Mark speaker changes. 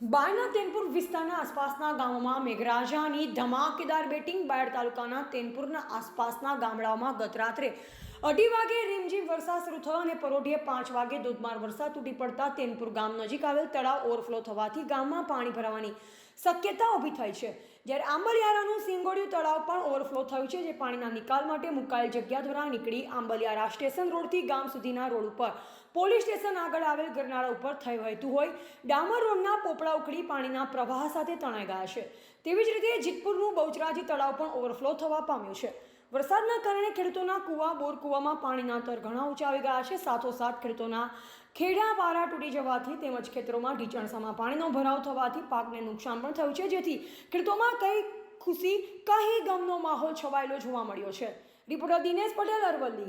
Speaker 1: બાયના તેનપુર વિસ્તારના આસપાસના ગામોમાં મેઘરાજાની ધમાકેદાર બેટિંગ બાયડ તાલુકાના તેનપુરના આસપાસના ગામડાઓમાં ગત રાત્રે અઢી વાગે રીમઝીમ વરસાદ શરૂ થયો અને પરોઢીએ પાંચ વાગે ધોધમાર વરસાદ તૂટી પડતા તેનપુર ગામ નજીક આવેલ તળાવ ઓવરફ્લો થવાથી ગામમાં પાણી ભરાવાની શક્યતા ઊભી થઈ છે. જ્યારે આંબલિયારાનું સિંગોડિયું તળાવ પણ ઓવરફ્લો થયું છે, જે પાણીના નિકાલ માટે મુકાયેલ જગ્યા દ્વારા નીકળી આંબલિયારા સ્ટેશન રોડથી ગામ સુધીના રોડ ઉપર. પોલીસ સ્ટેશન આગળ આવેલ ગરનાળા ઉપર થઈ વહેતું હોય, ડામર રોડના પોપડા ઉખડી પાણીના પ્રવાહ સાથે તણાઈ ગયા છે. તેવી જ રીતે જીતપુરનું બહુચરાજી તળાવ પણ ઓવરફ્લો થવા પામ્યું છે. વરસાદના કારણે ખેડૂતોના કૂવા બોર કૂવામાં પાણીના તર ઘણા ઊંચા આવી ગયા છે. સાથોસાથ ખેડૂતોના ખેડા પારા તૂટી જવાથી તેમજ ખેતરોમાં ઢીચણસામાં પાણીનો ભરાવ થવાથી પાકને નુકસાન પણ થયું છે. જેથી ખેડૂતોમાં કઈ ખુશી કહી ગમનો માહોલ છવાયેલો જોવા મળ્યો છે. રિપોર્ટર દિનેશ પટેલ અરવલ્લી.